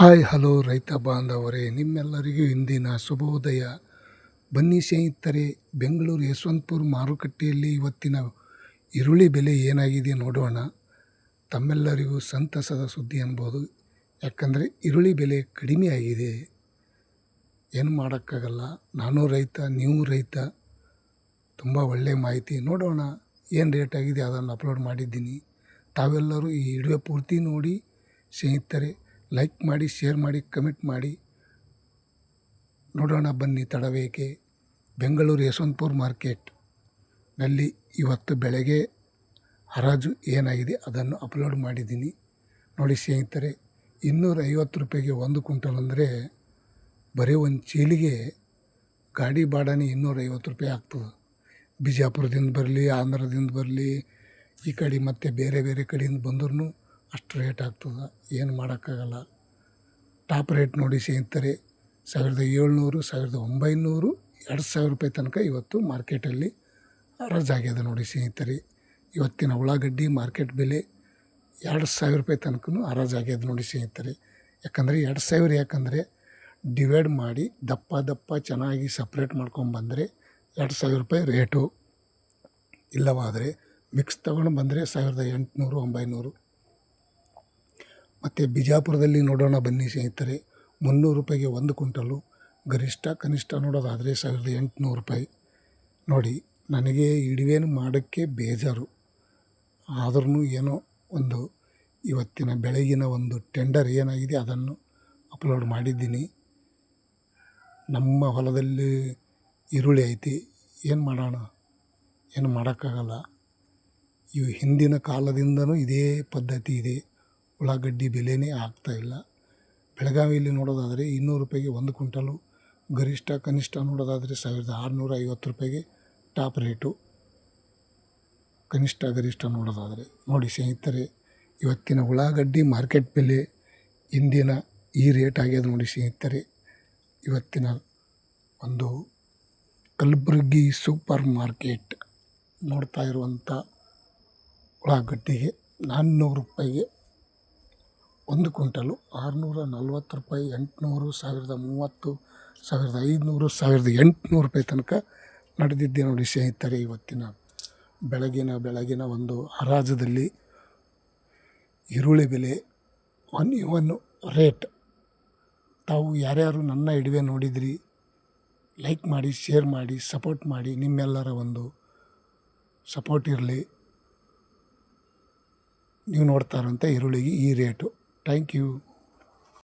Hi, hello ರೈತ ಬಾಂಧವರೇ. ನಿಮ್ಮೆಲ್ಲರಿಗೂ ಇಂದಿನ ಶುಭೋದಯ. ಬನ್ನಿ ಸ್ನೇಹಿತರೆ, ಬೆಂಗಳೂರು ಯಶವಂತಪುರ ಮಾರುಕಟ್ಟೆಯಲ್ಲಿ ಇವತ್ತಿನ ಈರುಳ್ಳಿ ಬೆಲೆ ಏನಾಗಿದೆ ನೋಡೋಣ. ತಮ್ಮೆಲ್ಲರಿಗೂ ಸಂತಸದ ಸುದ್ದಿ ಅನ್ಬೋದು. ಯಾಕಂದರೆ ಈರುಳ್ಳಿ ಬೆಲೆ ಕಡಿಮೆ ಆಗಿದೆ. ಏನು ಮಾಡೋಕ್ಕಾಗಲ್ಲ. ನಾನು ರೈತ, ನೀವು ರೈತ. ತುಂಬ ಒಳ್ಳೆಯ ಮಾಹಿತಿ. ನೋಡೋಣ ಏನು ರೇಟ್ ಆಗಿದೆ, ಅದನ್ನು ಅಪ್ಲೋಡ್ ಮಾಡಿದ್ದೀನಿ. ತಾವೆಲ್ಲರೂ ಈ ವಿಡಿಯೋ ಪೂರ್ತಿ ನೋಡಿ ಸ್ನೇಹಿತರೆ. ಲೈಕ್ ಮಾಡಿ ಶೇರ್ ಮಾಡಿ ಕಮೆಂಟ್ ಮಾಡಿ. ನೋಡೋಣ ಬನ್ನಿ ತಡವೇಕೆ. ಬೆಂಗಳೂರು ಯಶವಂತಪುರ ಮಾರ್ಕೆಟ್ನಲ್ಲಿ ಇವತ್ತು ಬೆಳಗ್ಗೆ ಹರಾಜು ಏನಾಗಿದೆ ಅದನ್ನು ಅಪ್ಲೋಡ್ ಮಾಡಿದ್ದೀನಿ. ನೋಡಿ ಸ್ನೇಹಿತರೆ ಇನ್ನೂರ ಐವತ್ತು ರೂಪಾಯಿಗೆ ಒಂದು ಕ್ವಿಂಟಲ್ ಅಂದರೆ ಬರೀ ಒಂದು ಚೀಲಿಗೆ ಗಾಡಿ ಬಾಡನೆ ಇನ್ನೂರೈವತ್ತು ರೂಪಾಯಿ ಆಗ್ತದೆ. ಬಿಜಾಪುರದಿಂದ ಬರಲಿ, ಆಂಧ್ರದಿಂದ ಬರಲಿ, ಈ ಕಡೆ ಮತ್ತು ಬೇರೆ ಬೇರೆ ಕಡೆಯಿಂದ ಬಂದ್ರೂ ಅಷ್ಟು ರೇಟ್ ಆಗ್ತದೆ, ಏನು ಮಾಡೋಕ್ಕಾಗಲ್ಲ. ಟಾಪ್ ರೇಟ್ ನೋಡಿ ಸ್ನೇಹಿತರೆ, ಸಾವಿರದ ಏಳ್ನೂರು, ಸಾವಿರದ ಒಂಬೈನೂರು, ಎರಡು ಸಾವಿರ ರೂಪಾಯಿ ತನಕ ಇವತ್ತು ಮಾರ್ಕೆಟಲ್ಲಿ ಹರಾಜಾಗ್ಯದ ನೋಡಿ ಸ್ನೇಹಿತರೆ. ಇವತ್ತಿನ ಉಳ್ಳಾಗಡ್ಡಿ ಮಾರ್ಕೆಟ್ ಬೆಲೆ ಎರಡು ಸಾವಿರ ರೂಪಾಯಿ ತನಕನೂ ಹರಾಜಾಗ್ಯದ ನೋಡಿ ಸ್ನೇಹಿತರೆ. ಯಾಕಂದರೆ ಎರಡು ಸಾವಿರ, ಯಾಕಂದರೆ ಡಿವೈಡ್ ಮಾಡಿ ದಪ್ಪ ದಪ್ಪ ಚೆನ್ನಾಗಿ ಸಪ್ರೇಟ್ ಮಾಡ್ಕೊಂಬಂದರೆ ಎರಡು ಸಾವಿರ ರೂಪಾಯಿ ರೇಟು. ಇಲ್ಲವಾದರೆ ಮಿಕ್ಸ್ ತಗೊಂಡು ಬಂದರೆ ಸಾವಿರದ ಎಂಟುನೂರು, ಒಂಬೈನೂರು. ಮತ್ತು ಬಿಜಾಪುರದಲ್ಲಿ ನೋಡೋಣ ಬನ್ನಿ ಸ್ನೇಹಿತರೆ. ಮುನ್ನೂರು ರೂಪಾಯಿಗೆ ಒಂದು ಕ್ವಿಂಟಲು. ಗರಿಷ್ಠ ಕನಿಷ್ಠ ನೋಡೋದಾದರೆ ಸಾವಿರದ ಎಂಟುನೂರು ರೂಪಾಯಿ. ನೋಡಿ, ನನಗೆ ಇಡುವೇನು ಮಾಡೋಕ್ಕೆ ಬೇಜಾರು. ಆದ್ರೂ ಏನೋ ಒಂದು ಇವತ್ತಿನ ಬೆಳಗಿನ ಒಂದು ಟೆಂಡರ್ ಏನಾಗಿದೆ ಅದನ್ನು ಅಪ್ಲೋಡ್ ಮಾಡಿದ್ದೀನಿ. ನಮ್ಮ ಹೊಲದಲ್ಲಿ ಈರುಳ್ಳಿ ಐತಿ. ಏನು ಮಾಡೋಣ? ಏನು ಮಾಡೋಕ್ಕಾಗಲ್ಲ. ಇವು ಹಿಂದಿನ ಕಾಲದಿಂದನೂ ಇದೇ ಪದ್ಧತಿ ಇದೆ. ಉಳ್ಳಾಗಡ್ಡಿ ಬೆಲೆನೇ ಆಗ್ತಾಯಿಲ್ಲ ಬೆಳಗಾವಿಯಲ್ಲಿ ನೋಡೋದಾದರೆ ಇನ್ನೂರು ರೂಪಾಯಿಗೆ ಒಂದು ಕ್ವಿಂಟಲು, ಗರಿಷ್ಠ ಕನಿಷ್ಠ ನೋಡೋದಾದರೆ ಸಾವಿರದ ಆರುನೂರ ಐವತ್ತು ರೂಪಾಯಿಗೆ ಟಾಪ್ ರೇಟು. ಕನಿಷ್ಠ ಗರಿಷ್ಠ ನೋಡೋದಾದರೆ. ನೋಡಿ ಸ್ನೇಹಿತರೆ, ಇವತ್ತಿನ ಉಳ್ಳಾಗಡ್ಡಿ ಮಾರ್ಕೆಟ್ ಬೆಲೆ ಇಂದಿನ ಈ ರೇಟ್ ಆಗ್ಯದ ನೋಡಿ ಸ್ನೇಹಿತರೆ. ಇವತ್ತಿನ ಒಂದು ಕಲಬುರಗಿ ಸೂಪರ್ ಮಾರ್ಕೆಟ್ ನೋಡ್ತಾ ಇರುವಂಥ ಉಳ್ಳಾಗಡ್ಡಿಗೆ ನಾನ್ನೂರು ರೂಪಾಯಿಗೆ ಒಂದು ಕ್ವಿಂಟಲು ಆರುನೂರ ನಲ್ವತ್ತು ರೂಪಾಯಿ, ಎಂಟುನೂರು ಸಾವಿರದ ಮೂವತ್ತು, ಸಾವಿರದ ಐದುನೂರು, ಸಾವಿರದ ಎಂಟುನೂರು ರೂಪಾಯಿ ತನಕ ನಡೆದಿದ್ದೆ ನೋಡಿ ಸ್ನೇಹಿತರೆ ಇವತ್ತಿನ ಬೆಳಗಿನ ಬೆಳಗಿನ ಒಂದು ಹರಾಜದಲ್ಲಿ ಈರುಳ್ಳಿ ಬೆಲೆ ಒನ್ ಒನ್ ರೇಟ್. ತಾವು ಯಾರ್ಯಾರು ನನ್ನ ಇಡುವೆ ನೋಡಿದ್ರಿ, ಲೈಕ್ ಮಾಡಿ, ಶೇರ್ ಮಾಡಿ, ಸಪೋರ್ಟ್ ಮಾಡಿ, ನಿಮ್ಮೆಲ್ಲರ ಒಂದು ಸಪೋರ್ಟ್ ಇರಲಿ. ನೀವು ನೋಡ್ತಾರಂತೆ ಈರುಳ್ಳಿಗೆ ಈ ರೇಟು. Thank you.